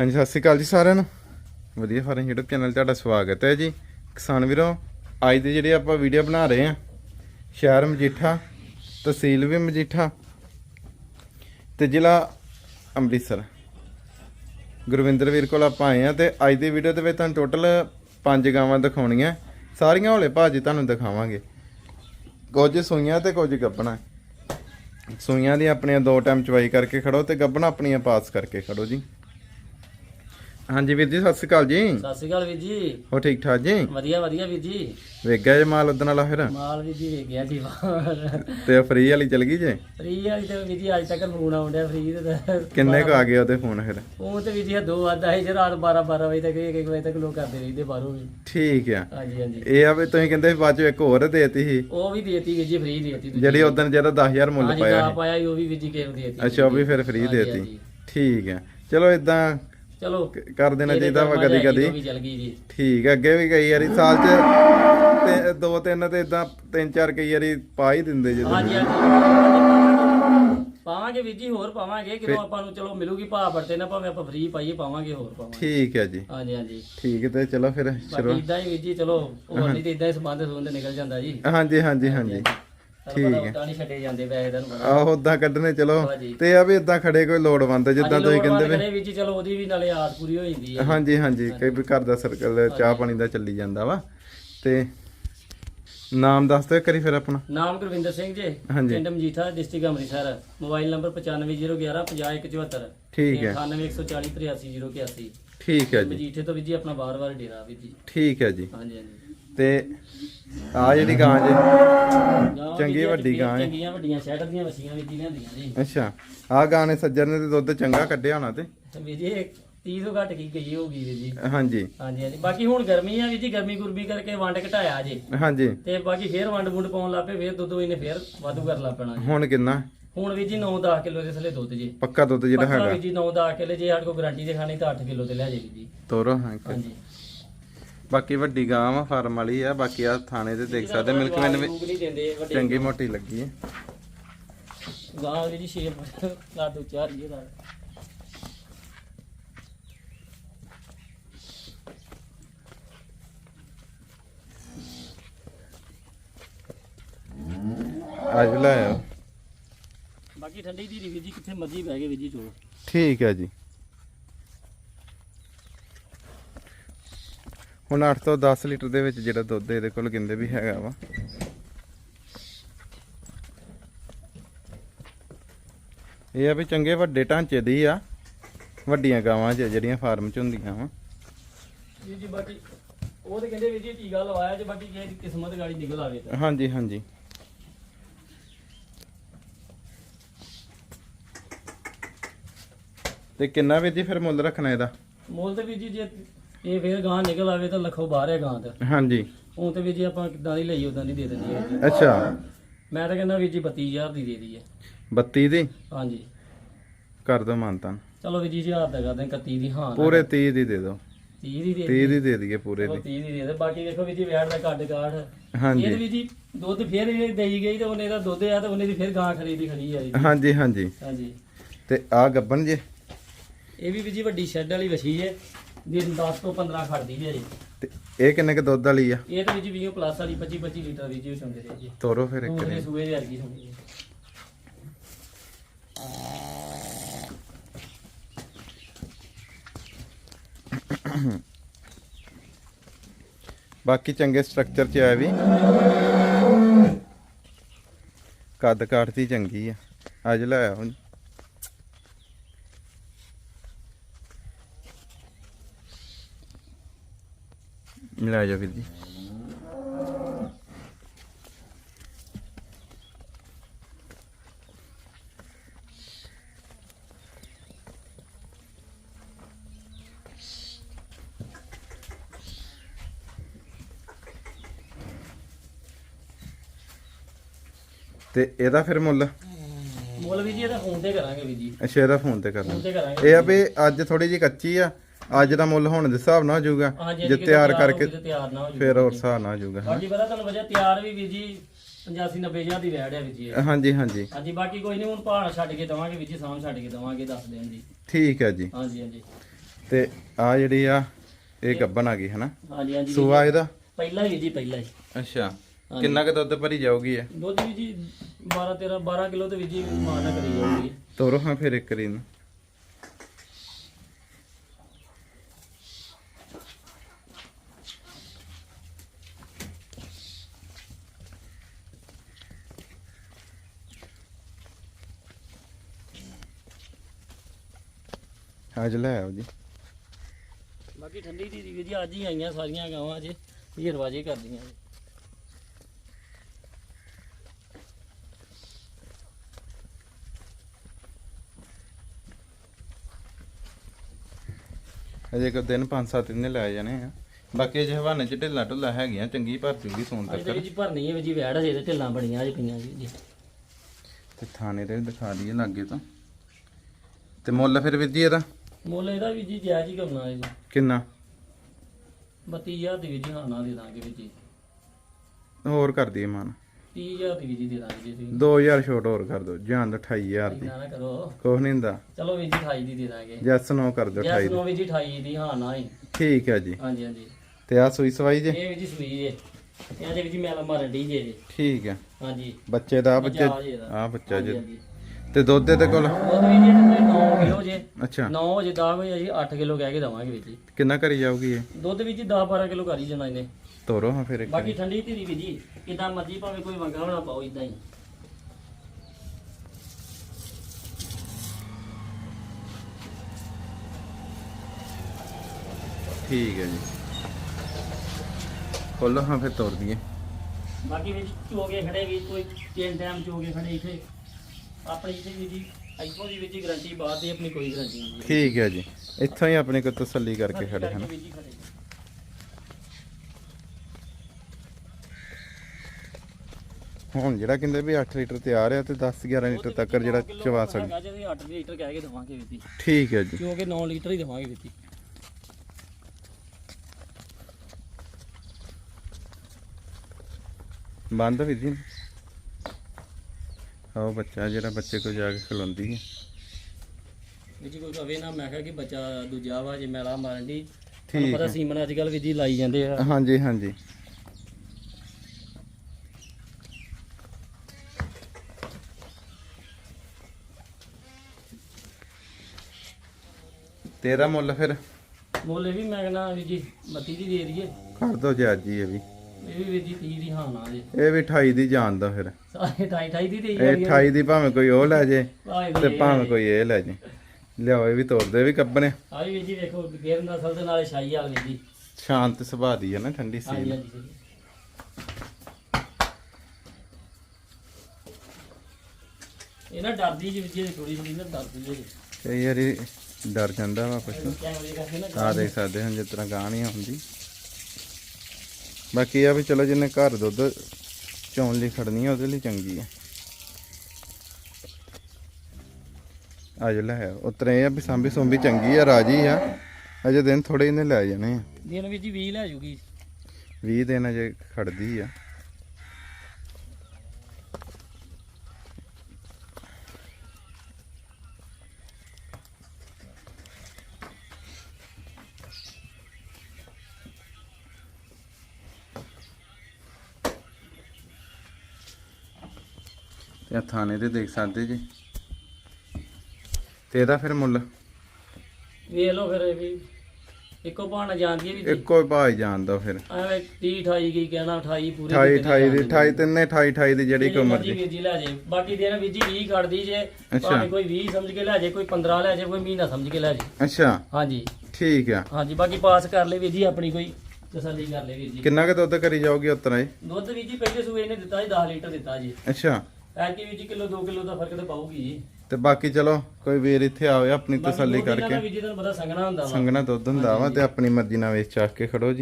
ਹਾਂਜੀ, ਸਤਿ ਸ਼੍ਰੀ ਅਕਾਲ ਜੀ ਸਾਰਿਆਂ ਨੂੰ। ਵਧੀਆ ਫਾਰਮ YouTube ਚੈਨਲ 'ਤੇ ਤੁਹਾਡਾ ਸਵਾਗਤ ਹੈ ਜੀ। ਕਿਸਾਨ ਵੀਰੋ, ਅੱਜ ਦੀ ਜਿਹੜੀ ਆਪਾਂ ਵੀਡੀਓ ਬਣਾ ਰਹੇ ਹਾਂ, ਸ਼ਹਿਰ ਮਜੀਠਾ, ਤਹਿਸੀਲ ਵੀ ਮਜੀਠਾ ਤੇ ਜ਼ਿਲ੍ਹਾ ਅੰਮ੍ਰਿਤਸਰ। ਗੁਰਵਿੰਦਰ ਵੀਰ ਕੋਲ ਆਪਾਂ ਆਏ ਆ ਤੇ ਅੱਜ ਦੀ ਵੀਡੀਓ ਦੇ ਵਿੱਚ ਤੁਹਾਨੂੰ ਟੋਟਲ ਪੰਜ ਗਾਵਾਂ ਦਿਖਾਉਣੀਆਂ। ਸਾਰੀਆਂ ਹੌਲੇ ਭਾਜੀ ਤੁਹਾਨੂੰ ਦਿਖਾਵਾਂਗੇ। ਕੁਝ ਸੂਈਆਂ ਤੇ ਕੁਝ ਗੱਬਣਾ ਸੂਈਆਂ ਦੀ ਆਪਣੀਆਂ ਦੋ ਟਾਈਮ ਚਵਾਈ ਕਰਕੇ ਖੜੋ ਤੇ ਗੱਬਣਾ ਆਪਣੀਆਂ ਪਾਸ ਕਰਕੇ ਖੜੋ ਜੀ। ਹਾਂਜੀ ਵੀਰ ਜੀ ਸਤਿ ਸ਼੍ਰੀ ਅਕਾਲ ਜੀ। ਸਤਿ ਸ਼੍ਰੀ ਅਕਾਲ ਵੀਰ ਜੀ। ਹੋ ਠੀਕ ਠਾਕ ਜੀ? ਵਧੀਆ ਵਧੀਆ ਵੀਰ ਜੀ। ਵੇਖਿਆ ਜੇ ਮਾਲ ਉਦਣ ਵਾਲਾ ਫਿਰ? ਮਾਲ ਵੀਰ ਜੀ ਵੇਖ ਗਿਆ ਜੀ ਬਾਹਰ ਤੇ ਫਰੀ ਵਾਲੀ ਚਲ ਗਈ ਜੇ? ਫ੍ਰੀ ਵਾਲੀ ਤੇ ਵੀਰ ਜੀ ਅੱਜ ਤੱਕ ਫੋਨ ਆਉਂਦਿਆ ਫ੍ਰੀ ਤੇ ਕਿੰਨੇ ਕੁ ਆ ਗਏ ਉਹਦੇ ਫੋਨ ਫਿਰ? ਉਹ ਤੇ ਵੀਰ ਜੀ ਦੋ ਵੱਧ ਆਏ ਜੇ ਰਾਤ 12 12 ਵਜੇ ਤੱਕ 1 1 ਵਜੇ ਤੱਕ ਲੋਕ ਕਰਦੇ ਰਹਿੰਦੇ ਬਾਹਰੋਂ ਵੀ। ਠੀਕ ਆ। ਹਾਂਜੀ ਹਾਂਜੀ। ਇਹ ਆ ਵੀ ਤੁਸੀਂ ਕਹਿੰਦੇ ਸੀ ਬਾਅਦ ਚ ਇੱਕ ਹੋਰ ਦੇਤੀ ਸੀ। ਉਹ ਵੀ ਦੇਤੀ ਵੀਰ ਜੀ ਫ੍ਰੀ ਦੇਤੀ ਜਿਹੜੀ ਉਦੋਂ ਜਿਹੜਾ 10000 ਮੁੱਲ ਹਾਂਜੀ ਪਾਇਆ ਸੀ। ਪਾਇਆ ਸੀ, ਉਹ ਵੀ ਵੀਰ ਜੀ ਕਿਸੇ ਨੂੰ ਦੇਤੀ। ਅੱਛਾ ਉਹ ਵੀ ਫਿਰ ਫ੍ਰੀ ਹਾਂਜੀ, ਦੇਤੀ। ਹਾਂਜੀ। ਠੀਕ ਆ। ਚਲੋ ਇਦਾਂ ਚਲੋ। ਕਰ ਦੇਣਾ ਚਾਹੀਦਾ ਵਾ ਕਦੀ ਕਦੀ ਚੱਲ ਗਈ ਜੀ। ਠੀਕ ਆ ਅੱਗੇ ਵੀ ਕਈ ਵਾਰੀ ਸਾਲ ਚ ਤੇ ਦੋ ਤਿੰਨ ਤੇ ਇਦਾਂ ਤਿੰਨ ਚਾਰ ਕਈ ਵਾਰੀ ਪਾ ਹੀ ਦਿੰਦੇ ਜਦੋਂ ਹਾਂਜੀ ਹਾਂਜੀ। ਪਾਵਾਂਗੇ ਵੀਰ ਜੀ ਹੋਰ ਪਾਵਾਂਗੇ। ਕਿਦੋਂ ਆਪਾਂ ਨੂੰ ਚਲੋ ਮਿਲੂਗੀ ਭਾਅ ਵਰਤੇ ਨਾ ਭਾਵੇਂ ਆਪਾਂ ਫ੍ਰੀ ਪਾਈਏ ਪਾਵਾਂਗੇ ਹੋਰ ਪਾਵਾਂਗੇ। ਠੀਕ ਹੈ ਜੀ। ਹਾਂਜੀ ਹਾਂਜੀ। ਠੀਕ ਹੈ ਤੇ ਚਲੋ ਫਿਰ ਸ਼ੁਰੂ। ਇਦਾਂ ਹੀ ਵੀਰ ਜੀ ਚਲੋ ਹੋਰ ਨਹੀਂ ਤੇ ਇਦਾਂ ਹੀ ਸੰਬੰਧ ਸੰਬੰਧ ਨਿਕਲ ਜਾਂਦਾ ਜੀ। ਹਾਂਜੀ। ਹਾਂਜੀ ਹਾਂਜੀ। ਠੀਕ ਹੈ। ਤਾਂ ਨਹੀਂ ਛੱਡੇ ਜਾਂਦੇ ਵੈਸੇ ਤੁਹਾਨੂੰ। ਪਤਾ ਆਹੋ ਉਦਾਂ ਕੱਢਣੇ ਚਲੋ। ਹਾਂਜੀ। ਤੇ ਆ ਵੀ ਇਦਾਂ ਖੜੇ ਕੋਈ ਲੋੜਵੰਦ ਜਿੱਦਾਂ ਤੁਸੀਂ ਕਹਿੰਦੇ ਚਲੋ ਉਹਦੀ ਵੀ ਨਾਲੇ ਆਸ ਪੂਰੀ ਹੋ ਜਾਂਦੀ ਹੈ। ਹਾਂਜੀ ਹਾਂਜੀ ਕਈ ਵੀ ਘਰ ਦਾ ਸਰਕਲ ਚਾਹ ਪਾਣੀ ਦਾ ਚੱਲੀ ਜਾਂਦਾ ਵਾ। ਤੇ ਨਾਮ ਦੱਸ ਦਿਓ ਕਰੀ ਫਿਰ ਆਪਣਾ। ਨਾਮ ਗੁਰਵਿੰਦਰ ਸਿੰਘ ਜੀ ਹਾਂਜੀ। ਪਿੰਡ Majitha district Amritsar. Mobile number 9501 50174 ਠੀਕ ਹੈ। 9814 83081 ਠੀਕ ਹੈ ਜੀ। ਮਜੀਠੇ ਤੋਂ ਵੀਰ ਜੀ ਆਪਣਾ ਬਾਰ-ਬਾਰ ਡੇਰਾ ਵੀਰ ਜੀ। ਠੀਕ ਹੈ ਜੀ। ਹਾਂਜੀ ਹਾਂਜੀ। ਤੇ ਆ ਜਿਹੜੀ ਗਾਂ ਜੀ ਚੰਗੀ ਵੀਰ ਵੱਡੀ ਗਾਂ ਹੈ। ਚੰਗੀਆਂ ਵੱਡੀਆਂ ਸ਼ਹਿਰ ਦੀਆਂ ਵਸੀਆਂ ਵੀਰ ਜੀ ਲਿਆਂਦੀਆਂ ਜੀ ਅੱਛਾ ਆ ਗਾਂ ਨੇ ਸੱਜਰ ਨੇ ਤੇ ਦੁੱਧ ਚੰਗਾ ਕੱਢਿਆ ਹੋਣਾ ਤੇ। ਤੇ ਵੀਰ ਜੀ 30 ਤੋਂ ਘੱਟ ਕੀ ਗਈ ਹੋਗੀ ਵੀਰ ਜੀ? ਹਾਂਜੀ। ਹਾਂਜੀ ਹਾਂਜੀ। ਬਾਕੀ ਹੁਣ ਗਰਮੀ ਆ ਵੀਰ ਜੀ ਗਰਮੀ ਗੁਰਮੀ ਕਰਕੇ ਵੰਡ ਘਟਾਇਆ ਜੀ। ਹਾਂਜੀ। ਤੇ ਬਾਕੀ ਫੇਰ ਵੰਡ ਵੁੰਡ ਪਾਉਣ ਲੱਪੇ ਫੇਰ ਦੁੱਧ ਇਹਨੇ ਫੇਰ ਵਾਧੂ ਕਰ ਲਾ ਪੈਣਾ ਹੁਣ ਕਿੰਨਾ? ਹੁਣ ਵੀ ਜੀ 9-10 ਕਿਲੋ ਦੇ ਥੱਲੇ ਦੁੱਧ ਜੀ। ਪੱਕਾ ਦੁੱਧ ਜਿਹੜਾ ਪੱਕਾ ਹੈਗਾ। ਵੀ ਜੀ 9-10 ਕਿਲੋ ਜੇ ਸਾਡੇ ਕੋਲ ਗਾਰੰਟੀ ਦੇ ਖਾਣੀ ਤਾਂ 8 ਕਿਲੋ ਤੇ ਲੈ ਜੀ। ਤੋਰੋ ਹਾਂ ਇੱਕ। ਹਾਂਜੀ। ਬਾਕੀ ਵੱਡੀ ਗਾਂ ਵਾ ਫਾਰਮ ਵਾਲੀ ਆ ਬਾਕੀ ਆ ਥਾਣੇ ਤੇ ਦੇਖ ਸਕਦੇ ਮਿਲਕ ਮੈਨ ਵੀ ਚੰਗੀ ਮੋਟੀ ਲੱਗੀ ਹੈ ਗਾਂ ਦੀ ਜੀ ਸ਼ੇਪ ਲਾਡੂ ਚਾਰ ਜੀ ਦਾ ਅੱਜ ਲੈ ਆਓ ਬਾਕੀ ਠੰਡੀ ਦੀ ਵੀਰ ਜੀ ਕਿੱਥੇ ਮਰਜ਼ੀ ਬਹਿ ਗਏ ਵੀਰ ਜੀ ਠੀਕ ਹੈ ਜੀ। ਹੁਣ 8 ਤੋਂ 10 ਲੀਟਰ ਦੇ ਵਿੱਚ ਜਿਹੜਾ ਦੁੱਧ ਇਹਦੇ ਕੋਲ ਕਹਿੰਦੇ ਵੀ ਹੈਗਾ ਵਾ। ਇਹ ਆ ਵੀ ਚੰਗੇ ਵੱਡੇ ਢਾਂਚੇ ਦੀ ਆ ਵੱਡੀਆਂ ਗਾਵਾਂ 'ਚ ਜਿਹੜੀਆਂ ਫਾਰਮ 'ਚ ਹੁੰਦੀਆਂ ਵਾ। ਵੀਰ ਜੀ ਬਾਕੀ ਉਹ ਤੇ ਕਹਿੰਦੇ ਵੀਰ ਜੀ ਟੀਕਾ ਲਵਾਇਆ ਜੇ ਬਾਕੀ ਕਿਸੇ ਦੀ ਕਿਸਮਤ ਗਾੜੀ ਨਿਕਲ ਆਵੇ ਤਾਂ। ਹਾਂਜੀ ਹਾਂਜੀ। ਤੇ ਕਿੰਨਾ ਵੀ ਜੀ ਫਿਰ ਮੁੱਲ ਰੱਖਣਾ ਇਹਦਾ? ਮੁੱਲ ਤੇ ਵੀਰ ਜੀ ਜੇ ਇਹ ਫੇਰ ਗਾਂ ਨਿਕਲ ਆਵੇ ਤਾਂ ਲੱਖੋਂ ਬਾਹਰ ਹੈ ਗਾਂ ਤੇ। ਹਾਂਜੀ। ਹੁਣ ਤੇ ਵੀਰ ਜੀ ਆਪਾਂ ਕਿੱਦਾਂ ਦੀ ਲਈ ਉਦਾਂ ਦੀ ਦੇ ਦਿੰਦੇ ਆ। ਜੀ ਅੱਛਾ। ਮੈਂ ਤਾਂ ਕਹਿੰਦਾ ਵੀਰ ਜੀ 32000 ਦੀ ਦੇ ਦਈਏ। 32 ਦੀ? ਹਾਂਜੀ। ਕਰ ਦੋ ਮਾਨਤਾਂ ਚਲੋ ਵੀਰ ਜੀ ਹਜ਼ਾਰ ਦਾ ਕਰਦੇ ਹਾਂ 31 ਦੀ ਹਾਂ। ਪੂਰੇ 30 ਦੀ ਦੇ ਦਿਓ 30 ਦੀ ਦੇ 30 ਦੀ ਦੇ ਦਈਏ ਪੂਰੇ ਦੀ। 30 ਦੀ ਦੇ ਦੇ। ਬਾਕੀ ਦੇਖੋ ਵੀਰ ਜੀ ਵਿਆਹ ਦਾ ਇਹ ਤੇ ਹਾਂਜੀ ਵੀਰ ਜੀ ਦੁੱਧ ਫੇਰ ਇਹ ਦੇਈ ਗਈ ਤੇ ਉਹਨੇ ਦਾ ਦੁੱਧ ਆ ਤੇ ਉਹਨੇ ਦੀ ਫੇਰ ਗਾਂ ਖਰੀਦੀ ਖੜੀ ਆ ਜੀ। ਹਾਂਜੀ ਹਾਂਜੀ। ਹਾਂਜੀ। ਤੇ ਆ ਗੱਬਨ ਜੇ। ਇਹ ਵੀ ਵੀਰ ਜੀ ਵੱਡੀ ਸ਼ੈੱਡ ਵਾਲੀ ਵਛੀ ਹੈ। ਦੀ 10 ਤੋਂ 15 ਖੜਦੀ ਹੈ ਜੀ। ਤੇ ਇਹ ਕਿੰਨੇ ਕ ਦੁੱਧ ਵਾਲੀ ਆ? ਇਹ ਤਾਂ ਵੀਰ ਜੀ 20 ਪਲੱਸ ਵਾਲੀ 25 25 ਲੀਟਰ ਵੀਰ ਜੀ ਉਹ ਚੁੰਦੇ ਰਹੇ ਜੀ। ਤੋਰੋ ਫਿਰ ਇੱਕ ਦੂਸਰੇ ਨੇ ਸੂਏ ਦੇ ਵਰਗੀ ਹੁੰਦੀ ਹੈ ਬਾਕੀ ਚੰਗੇ ਸਟਰਕਚਰ ਚ ਆ ਵੀ। ਕੱਦ ਕਾਠ ਦੀ ਚੰਗੀ ਆ। ਅੱਜ ਲੈ ਆਇਆ ਹੁਣ ਲੈ ਜਾ ਵੀਰ ਜੀ ਤੇ ਇਹਦਾ ਫਿਰ ਮੁੱਲ? ਮੁੱਲ ਵੀ ਜੀ ਇਹਦਾ ਫੋਨ ਤੇ ਕਰਾਂਗੇ ਵੀ ਜੀ। ਅੱਛਾ ਇਹਦਾ ਫੋਨ ਤੇ ਕਰਨਾ ਫੋਨ ਤੇ ਕਰਾਂਗੇ। ਇਹ ਆ ਵੀ ਅੱਜ ਥੋੜੀ ਜਿਹੀ ਕੱਚੀ ਆ ਅੱਜ ਦਾ ਮੁੱਲ ਹੋਣ ਦੇ ਹਿਸਾਬ ਨਾਲ ਹੋ ਜਾਊਗਾ ਹਾਂਜੀ, ਜੇ ਤਿਆਰ ਕਰਕੇ ਗਈ ਤੇ ਤਿਆਰ ਨਾ ਹੋ ਜੂ ਫਿਰ ਹੋਰ ਹਿਸਾਬ ਨਾਲ ਹੋ ਜਾਊਗਾ ਬਾਕੀ ਪਤਾ ਤੁਹਾਨੂੰ ਵਜਾ ਤਿਆਰ ਵੀ ਵੀਰ ਜੀ 85 90 ਹਜ਼ਾਰ ਦੀ ਵੈੜ ਹੈ ਵੀਰ ਜੀ ਇਹ। ਹਾਂਜੀ ਹਾਂਜੀ। ਹਾਂਜੀ ਬਾਕੀ ਕੋਈ ਨਹੀਂ ਹੁਣ ਭਾਣ ਛੱਡ ਕੇ ਦਵਾਂਗੇ ਵੀਰ ਜੀ ਸਾਂਭ ਛੱਡ ਕੇ ਦਵਾਂਗੇ ਦੱਸ ਦੇਣ ਜੀ ਠੀਕ ਹੈ ਜੀ। ਹਾਂਜੀ ਹਾਂਜੀ। ਤੇ ਆ ਜਿਹੜੀ ਆ ਇਹ ਗੱਬਨ ਆ ਗਈ ਹਨਾ? ਹਾਂਜੀ ਹਾਂਜੀ ਸੂਆ ਇਹਦਾ? ਪਹਿਲਾ ਹੀ ਜੀ ਪਹਿਲਾ ਹੀ। ਅੱਛਾ। ਕਿੰਨਾ ਕੁ ਦੁੱਧ ਭਰੀ ਜਾਊਗੀ ਇਹ? ਦੁੱਧ ਵੀ ਜੀ 12 13 12 ਕਿਲੋ ਤੇ ਵੀ ਜੀ ਮਾਨਾ ਕਰੀ ਜਾਊਗੀ। ਤੋਰੋ ਹਾਂ ਫਿਰ ਇੱਕ ਰੀ ਅੱਜ ਲੈ ਆਓ ਜੀ। ਬਾਕੀ ਠੰਡੀ ਦੀ ਜੀ ਅੱਜ ਹੀ ਆਈਆਂ ਸਾਰੀਆਂ ਗਾਵਾਂ ਜੇ ਇਹ ਰਵਾਜੇ ਕਰਦੀਆਂ ਜੀ ਅਜੇ ਕੋ ਦਿਨ 5-7 ਦਿਨ ਲੈ ਜਾਣੇ ਆ। ਬਾਕੀ ਜੇ ਹਵਾਨੇ ਚ ਢਿੱਲਾ ਢੁੱਲਾ ਹੈਗੀਆਂ ਚੰਗੀ ਭਰ ਜੂਗੀ ਸੌਣ ਅੱਜ ਤੱਕ। ਤੇ ਜੀ ਭਰਨੀ ਹੈ ਜੀ ਵੈੜ ਹਜੇ ਤੇ ਢਿੱਲਾਂ ਬੜੀਆਂ ਜੀ ਪਈਆਂ ਜੀ ਜੀ। ਤੇ ਥਾਣੇ ਦੇ ਵੀ ਦਿਖਾ ਦਈਏ ਲਾਗੇ ਤੋਂ। ਤੇ ਮੁੱਲ ਫਿਰ ਵੀਰ ਜੀ ਇਹਦਾ? ਮੁੱਲ ਇਹਦਾ ਵੀ ਜੀ ਜਾਇਜ਼ ਹੀ ਕਰਨਾ ਹੈ ਜੀ ਕਿੰਨਾ 32000 ਦੀ ਵੀ ਜੀ ਹਾਂ ਨਾ ਦੇ ਦਾਂਗੇ ਵੀ ਜੀ। ਹੋਰ ਕਰ ਦਈਏ ਮਾਨ। 30000 ਦੀ ਵੀ ਜੀ ਦੇ ਦਾਂਗੇ ਜੀ ਤੁਸੀਂ 2000 ਛੋਟ ਹੋਰ ਕਰ ਦਿਓ ਜਾਨ ਦਾ 28000 ਦੀ। ਇੰਨਾ ਨਾ ਕਰੋ। ਕੁਛ ਨਹੀਂ ਹੁੰਦਾ। ਚਲੋ ਵੀ ਜੀ 28 ਦੀ ਦੇ ਦਾਂਗੇ। ਜੈਸ ਨੋ ਕਰ ਦਿਓ 28 ਜੈਸ ਦੀ। ਨੂੰ ਵੀ ਜੀ 28 ਦੀ ਹਾਂ ਨਾ ਹੀ। ਠੀਕ ਹੈ ਜੀ। ਹਾਂਜੀ ਹਾਂਜੀ। ਤੇ ਆ ਸੂਈ ਸਵਾਈ ਜੇ? ਇਹ ਵੀ ਜੀ ਸੂਈ ਜੇ। ਇਹਦੇ ਵਿੱਚ ਮੈਲ ਮਾਰਨ ਦੀ ਜੇ। ਜੀ ਠੀਕ ਹੈ। ਹਾਂਜੀ। ਬੱਚੇ ਦਾ ਆਹ ਬੱਚੇ ਬੱਚਾ ਜੀ ਇਹਦਾ। ਆ ਬੱਚਾ ਹਾਂਜੀ, ਜੀ ਹਾਂਜੀ। ਤੇ ਦੁੱਧ ਦੇ ਕੋਲ? ਦੁੱਧ ਵੀ ਜੀ ਇਹਦੇ 9 ਕਿਲੋ ਜੇ। ਅੱਛਾ। 9 ਵਜੇ 10 ਵਜੇ ਜੀ 8 ਕਿਲੋ ਕਹਿ ਕੇ ਦਵਾਂਗੇ ਵਿੱਚ ਜੀ। ਕਿੰਨਾ ਕਰੀ ਜਾਊਗੀ ਇਹ? ਦੁੱਧ ਵੀ ਜੀ 10 12 ਕਿਲੋ ਕਰ ਜਾਣਾ ਇਹਨੇ। ਤੋਰੋ ਹਾਂ ਫਿਰ ਇੱਕ ਬਾਕੀ ਠੰਡੀ ਧੀਰੀ ਵੀ ਜੀ ਕਿਦਾਂ ਮਰਜ਼ੀ ਭਾਵੇਂ ਕੋਈ ਵੰਗਾ ਹੋਣਾ ਪਾਓ ਇਦਾਂ ਹੀ। ਠੀਕ ਹੈ ਜੀ। ਖੋਲੋ ਹਾਂ ਫਿਰ ਤੋਰ ਦਈਏ। ਬਾਕੀ ਵਿੱਚ ਚੋਗੇ ਖੜੇ ਵੀ ਕੋਈ ਤਿੰਨ ਟਾਈਮ ਚੋਗੇ ਖੜੇ ਇੱਥੇ। ਆਪਣੀ ਇੱਥੇ ਵੀ ਜੀ ਇੱਥੋਂ ਦੀ ਵਿੱਚ ਗਾਰੰਟੀ ਬਾਅਦ ਦੀ ਆਪਣੀ ਕੋਈ ਗਾਰੰਟੀ ਨਹੀਂ ਜੀ ਠੀਕ ਹੈ ਜੀ। ਇੱਥੋਂ ਹੀ ਆਪਣੇ ਕੋਲ ਤਸੱਲੀ ਕਰਕੇ ਖੜੇ ਹਨ। ਵੀ ਜੀ ਖੜੇ ਹੁਣ ਜਿਹੜਾ ਕਹਿੰਦੇ ਵੀ 8 ਲੀਟਰ ਤਿਆਰ ਆ ਤੇ 10 11 ਲੀਟਰ ਤੱਕ ਜਿਹੜਾ ਚਵਾ ਸਕਦਾ। ਹੈਗਾ ਜੀ 8 ਲੀਟਰ ਕਹਿ ਕੇ ਦਵਾਂਗੇ ਵੀ ਜੀ। ਠੀਕ ਹੈ ਜੀ। ਕਿਉਂਕਿ 9 ਲੀਟਰ ਹੀ ਦਵਾਂਗੇ ਵੀ ਜੀ। ਬੰਦ ਵੀ ਜੀ। ਆਓ ਬੱਚਾ ਜਿਹੜਾ ਬੱਚੇ ਕੋਲ ਜਾ ਕੇ ਖਲੋਂਦੀ ਹੈ। ਜੀ ਕੋਈ ਕਵੇ ਨਾ ਮੈਂ ਕਿਹਾ ਕਿ ਬੱਚਾ ਦੂਜਾ ਵਾ ਜੇ ਮੈਲਾ ਮਾਰਨ ਦੀ ਠੀਕ ਤੁਹਾਨੂੰ ਪਤਾ। ਸੀਮਨ ਅੱਜ ਕੱਲ ਵੀ ਜੀ ਲਾਈ ਜਾਂਦੇ ਆ। ਹਾਂਜੀ ਹਾਂਜੀ। ਤੇਰਾ ਮੁੱਲ ਫਿਰ? ਮੁੱਲ ਇਹ ਵੀ ਮੈਂ ਕਹਿੰਦਾ ਵੀ ਜੀ 32 ਦੀ ਦੇ ਦਈਏ। ਕਰ ਦੋ ਜੀ ਅੱਜ ਹੀ ਇਹ ਵੀ। ਇਹ ਵੀ ਵੀ ਜੀ 30 ਦੀ ਹਾਂ ਨਾ ਜੀ। ਇਹ ਵੀ 28 ਦੀ ਜਾਣ ਦੋ ਫਿਰ। ਸਾਰੇ 28 28 ਦੀ ਇਹ 28 ਦੀ ਭਾਵੇਂ ਕੋਈ ਉਹ ਲੈ ਜੇ ਤੇ ਭਾਵੇਂ ਕੋਈ ਇਹ ਲੈ ਜੇ। ਲਿਆਓ ਇਹ ਵੀ ਤੋਰਦੇ ਵੀ ਕੱਬਣੇ ਆ ਵੀ ਜੀ ਵੇਖੋ ਗੇਰ ਨਸਲ ਦੇ ਨਾਲੇ ਸ਼ਾਹੀ ਵਾਲ ਵੀ ਜੀ ਸ਼ਾਂਤ ਸੁਭਾਅ ਦੀ ਹੈ ਨਾ ਠੰਡੀ ਸੀਲ। ਇਹ ਨਾ ਡਰਦੀ ਜੀ ਵਿੱਚ ਥੋੜੀ ਥੋੜੀ ਨਾ ਡਰਦੀ ਜੀ ਕਈ ਵਾਰੀ ਡਰ ਜਾਂਦਾ ਵਾ ਨਾ ਆ ਦੇਖ ਸਕਦੇ ਹਾਂ ਜਿਸ ਤਰ੍ਹਾਂ ਗਾਂ ਨਹੀਂ ਹੁੰਦੀ। ਬਾਕੀ ਆ ਵੀ ਚਲੋ ਜਿੰਨੇ ਘਰ ਦੁੱਧ ਚੋਣ ਲਈ ਖੜਨੀ ਆ ਉਹਦੇ ਲਈ ਚੰਗੀ ਆ। ਅੱਜ ਲੈ ਆ ਉਤਰੇ ਆ ਵੀ ਸਾਂਭੀ ਸੁੰਭੀ ਚੰਗੀ ਆ ਰਾਜੀ ਆ। ਅਜੇ ਦਿਨ ਥੋੜੇ ਇਹਨੇ ਲੈ ਜਾਣੇ ਆ। ਦਿਨ ਵਿੱਚ ਜੀ 20 ਲੈ ਜੂਗੀ। 20 ਦਿਨ ਅਜੇ ਖੜਦੀ ਆ। ਤੇ ਥਾਣੇ ਤੇ ਦੇਖ ਸਕਦੇ ਜੀ। ਤੇ ਇਹਦਾ ਫਿਰ ਮੁੱਲ? ਵੇਖ ਲਓ ਫਿਰ ਇਹ ਵੀ। ਇੱਕੋ ਬਹਾਨਾ ਜਾਂਦੀ ਹੈ ਵੀ ਇੱਕੋ ਹੀ ਭਾਅ ਹੀ ਜਾਣਦਾ ਫਿਰ। ਐਵੇਂ 30 28 ਕੀ ਕਹਿਣਾ 28 ਪੂਰੇ 28 ਕਿਤੇ 28 ਦੀ ਜਾਂਦੇ 28 ਤਿੰਨੇ 28 28 ਦੀ ਜਿਹੜੀ ਕੋਈ ਮਰਜ਼ੀ ਮਰਜ਼ੀ। ਵੀਰ ਜੀ ਲੈ ਜੇ ਬਾਕੀ ਦਿਨ ਵੀਰ ਜੀ 20 ਕੱਢਦੀ ਜੇ ਅੱਛਾ। ਭਾਵੇਂ ਕੋਈ 20 ਸਮਝ ਕੇ ਲੈ ਜੇ ਕੋਈ 15 ਲੈ ਜੇ ਕੋਈ ਮਹੀਨਾ ਸਮਝ ਕੇ ਲੈ ਜੇ ਅੱਛਾ। ਹਾਂਜੀ। ਠੀਕ ਆ। ਹਾਂਜੀ ਬਾਕੀ ਪਾਸ ਕਰ ਲੈ ਵੀਰ ਜੀ ਆਪਣੀ ਕੋਈ ਤਸੱਲੀ ਕਰ ਲੈ ਵੀਰ ਜੀ। ਕਿੰਨਾ ਕੁ ਦੁੱਧ ਕਰੀ ਜਾਊਗੀ ਉਤਰਾ ਜੀ ਦੁੱਧ ਵੀਰ ਜੀ ਪਹਿਲੇ ਸੂਏ ਨੇ ਦਿੱਤਾ ਜੀ 10 ਲੀਟਰ ਦਿੱਤਾ ਜੀ। ਅੱਛਾ। ਐਤਕੀ ਵੀਰ ਜੀ ਕਿਲੋ 2 ਕਿਲੋ ਦਾ ਫ਼ਰਕ ਤਾਂ ਪਾਊਗੀ ਜੀ। ਤੇ ਬਾਕੀ ਚਲੋ ਕੋਈ ਵੀਰ ਇੱਥੇ ਆਵੇ ਆਪਣੀ ਤਸੱਲੀ ਕਰਕੇ। ਵੀਰ ਜੀ ਤੁਹਾਨੂੰ ਪਤਾ ਸੰਗਣਾ ਹੁੰਦਾ ਵਾ। ਸੰਗਣਾ ਦੁੱਧ ਹੁੰਦਾ ਵਾ ਤੇ ਆਪਣੀ ਮਰਜ਼ੀ ਨਾਲ ਵੇਚ ਚਾਕ ਕੇ ਖੜੋ ਜੀ।